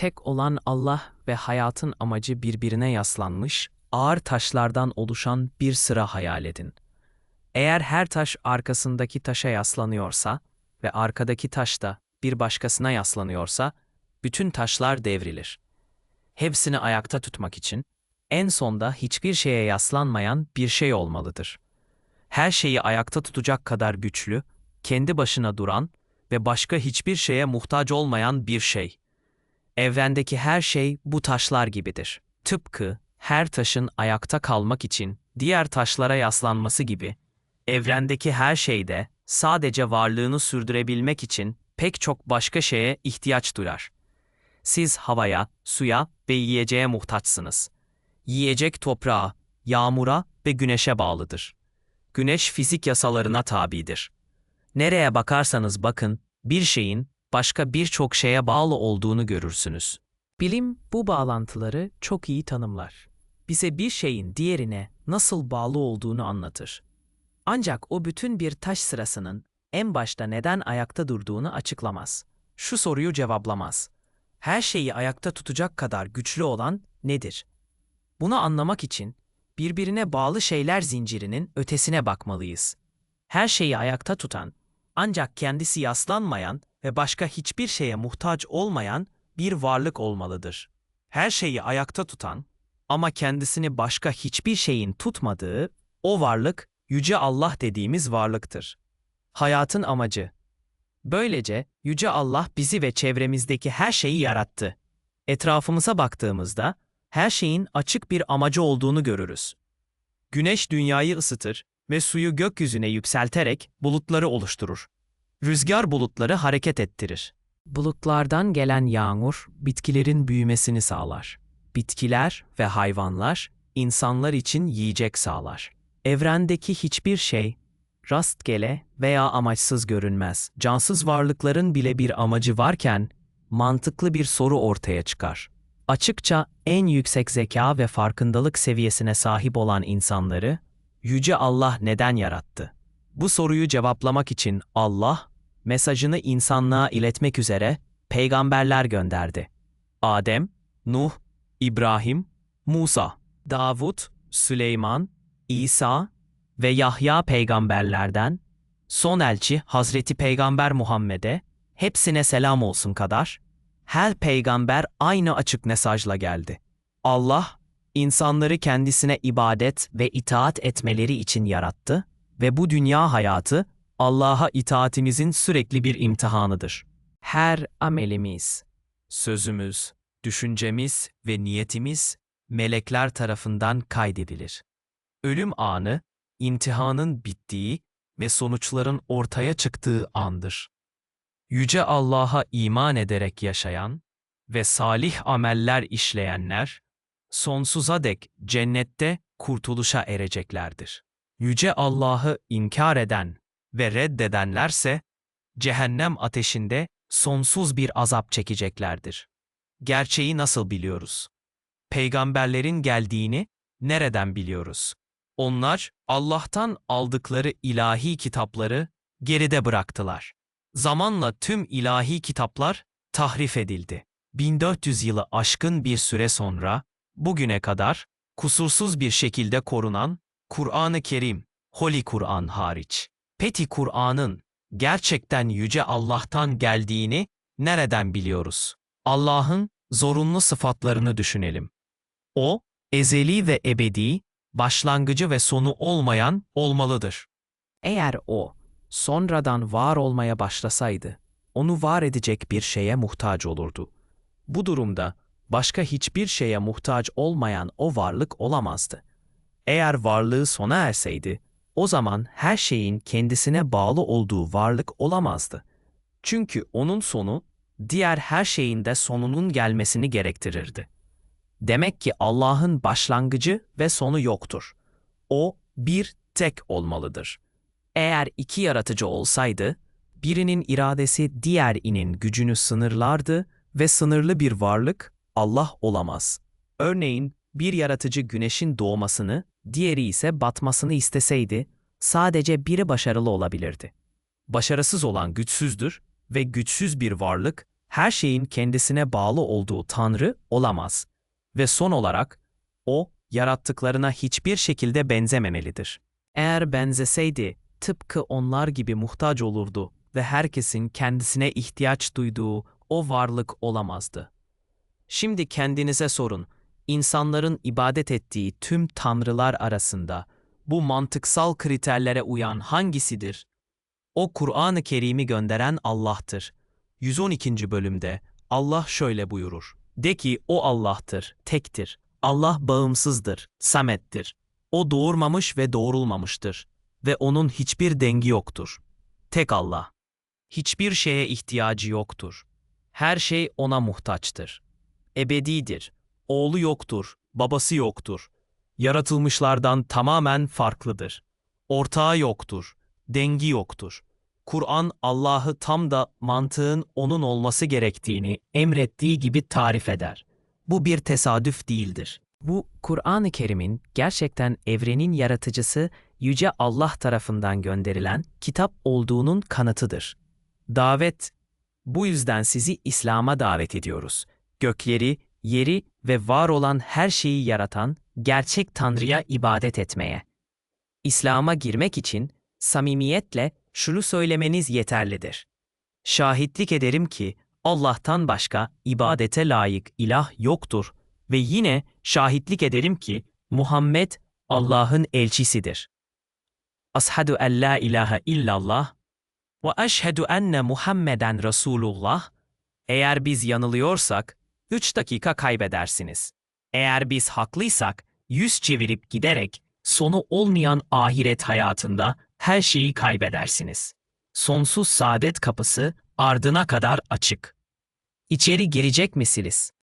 tek olan Allah ve hayatın amacı birbirine yaslanmış, ağır taşlardan oluşan bir sıra hayal edin. Eğer her taş arkasındaki taşa yaslanıyorsa ve arkadaki taş da bir başkasına yaslanıyorsa, bütün taşlar devrilir. Hepsini ayakta tutmak için en sonda hiçbir şeye yaslanmayan bir şey olmalıdır. Her şeyi ayakta tutacak kadar güçlü, kendi başına duran ve başka hiçbir şeye muhtaç olmayan bir şey. Evrendeki her şey bu taşlar gibidir. Tıpkı her taşın ayakta kalmak için diğer taşlara yaslanması gibi, evrendeki her şeyde sadece varlığını sürdürebilmek için pek çok başka şeye ihtiyaç duyar. Siz havaya, suya ve yiyeceğe muhtaçsınız. Yiyecek toprağa, yağmura ve güneşe bağlıdır. Güneş fizik yasalarına tabidir. Nereye bakarsanız bakın, bir şeyin başka birçok şeye bağlı olduğunu görürsünüz. Bilim bu bağlantıları çok iyi tanımlar. Bize bir şeyin diğerine nasıl bağlı olduğunu anlatır. Ancak o bütün bir taş sırasının en başta neden ayakta durduğunu açıklamaz. Şu soruyu cevaplamaz. Her şeyi ayakta tutacak kadar güçlü olan nedir? Bunu anlamak için birbirine bağlı şeyler zincirinin ötesine bakmalıyız. Her şeyi ayakta tutan, ancak kendisi yaslanmayan ve başka hiçbir şeye muhtaç olmayan bir varlık olmalıdır. Her şeyi ayakta tutan ama kendisini başka hiçbir şeyin tutmadığı o varlık yüce Allah dediğimiz varlıktır. Hayatın amacı. Böylece yüce Allah bizi ve çevremizdeki her şeyi yarattı. Etrafımıza baktığımızda her şeyin açık bir amacı olduğunu görürüz. Güneş dünyayı ısıtır ve suyu gökyüzüne yükselterek bulutları oluşturur. Rüzgar bulutları hareket ettirir. Bulutlardan gelen yağmur bitkilerin büyümesini sağlar. Bitkiler ve hayvanlar insanlar için yiyecek sağlar. Evrendeki hiçbir şey rastgele veya amaçsız görünmez. Cansız varlıkların bile bir amacı varken mantıklı bir soru ortaya çıkar. Açıkça en yüksek zeka ve farkındalık seviyesine sahip olan insanları yüce Allah neden yarattı? Bu soruyu cevaplamak için Allah mesajını insanlığa iletmek üzere peygamberler gönderdi. Adem, Nuh, İbrahim, Musa, Davud, Süleyman, İsa ve Yahya peygamberlerden, son elçi Hazreti Peygamber Muhammed'e hepsine selam olsun kadar, her peygamber aynı açık mesajla geldi. Allah, insanları kendisine ibadet ve itaat etmeleri için yarattı ve bu dünya hayatı Allah'a itaatimizin sürekli bir imtihanıdır. Her amelimiz, sözümüz, düşüncemiz ve niyetimiz melekler tarafından kaydedilir. Ölüm anı, imtihanın bittiği ve sonuçların ortaya çıktığı andır. Yüce Allah'a iman ederek yaşayan ve salih ameller işleyenler, sonsuza dek cennette kurtuluşa ereceklerdir. Yüce Allah'ı inkar eden ve reddedenlerse, cehennem ateşinde sonsuz bir azap çekeceklerdir. Gerçeği nasıl biliyoruz? Peygamberlerin geldiğini nereden biliyoruz? Onlar Allah'tan aldıkları ilahi kitapları geride bıraktılar. Zamanla tüm ilahi kitaplar tahrif edildi. 1400 yılı aşkın bir süre sonra, bugüne kadar kusursuz bir şekilde korunan Kur'an-ı Kerim, Holy Kur'an hariç. Peki Kur'an'ın gerçekten yüce Allah'tan geldiğini nereden biliyoruz? Allah'ın zorunlu sıfatlarını düşünelim. O, ezeli ve ebedi, başlangıcı ve sonu olmayan olmalıdır. Eğer o, sonradan var olmaya başlasaydı, onu var edecek bir şeye muhtaç olurdu. Bu durumda başka hiçbir şeye muhtaç olmayan o varlık olamazdı. Eğer varlığı sona erseydi, o zaman her şeyin kendisine bağlı olduğu varlık olamazdı. Çünkü onun sonu diğer her şeyin de sonunun gelmesini gerektirirdi. Demek ki Allah'ın başlangıcı ve sonu yoktur. O bir tek olmalıdır. Eğer iki yaratıcı olsaydı, birinin iradesi diğer inin gücünü sınırlardı ve sınırlı bir varlık Allah olamaz. Örneğin bir yaratıcı güneşin doğmasını, diğeri ise batmasını isteseydi, sadece biri başarılı olabilirdi. Başarısız olan güçsüzdür ve güçsüz bir varlık her şeyin kendisine bağlı olduğu Tanrı olamaz. Ve son olarak, o, yarattıklarına hiçbir şekilde benzememelidir. Eğer benzeseydi, tıpkı onlar gibi muhtaç olurdu ve herkesin kendisine ihtiyaç duyduğu o varlık olamazdı. Şimdi kendinize sorun, insanların ibadet ettiği tüm tanrılar arasında bu mantıksal kriterlere uyan hangisidir? O Kur'an-ı Kerim'i gönderen Allah'tır. 112. bölümde Allah şöyle buyurur. De ki o Allah'tır, tektir. Allah bağımsızdır, samettir. O doğurmamış ve doğrulmamıştır ve onun hiçbir dengi yoktur. Tek Allah. Hiçbir şeye ihtiyacı yoktur. Her şey ona muhtaçtır. Ebedidir. Oğlu yoktur, babası yoktur. Yaratılmışlardan tamamen farklıdır. Ortağı yoktur, dengi yoktur. Kur'an Allah'ı tam da mantığın onun olması gerektiğini emrettiği gibi tarif eder. Bu bir tesadüf değildir. Bu Kur'an-ı Kerim'in gerçekten evrenin yaratıcısı yüce Allah tarafından gönderilen kitap olduğunun kanıtıdır. Davet bu yüzden sizi İslam'a davet ediyoruz. Gökleri, yeri ve var olan her şeyi yaratan gerçek Tanrı'ya ibadet etmeye. İslam'a girmek için samimiyetle şunu söylemeniz yeterlidir. Şahitlik ederim ki Allah'tan başka ibadete layık ilah yoktur ve yine şahitlik ederim ki Muhammed Allah'ın elçisidir. Ashadu en la ilahe illallah ve eşhedü enne Muhammeden Resulullah. Eğer biz yanılıyorsak 3 dakika kaybedersiniz. Eğer biz haklıysak yüz çevirip giderek sonu olmayan ahiret hayatında her şeyi kaybedersiniz. Sonsuz saadet kapısı ardına kadar açık. İçeri girecek misiniz?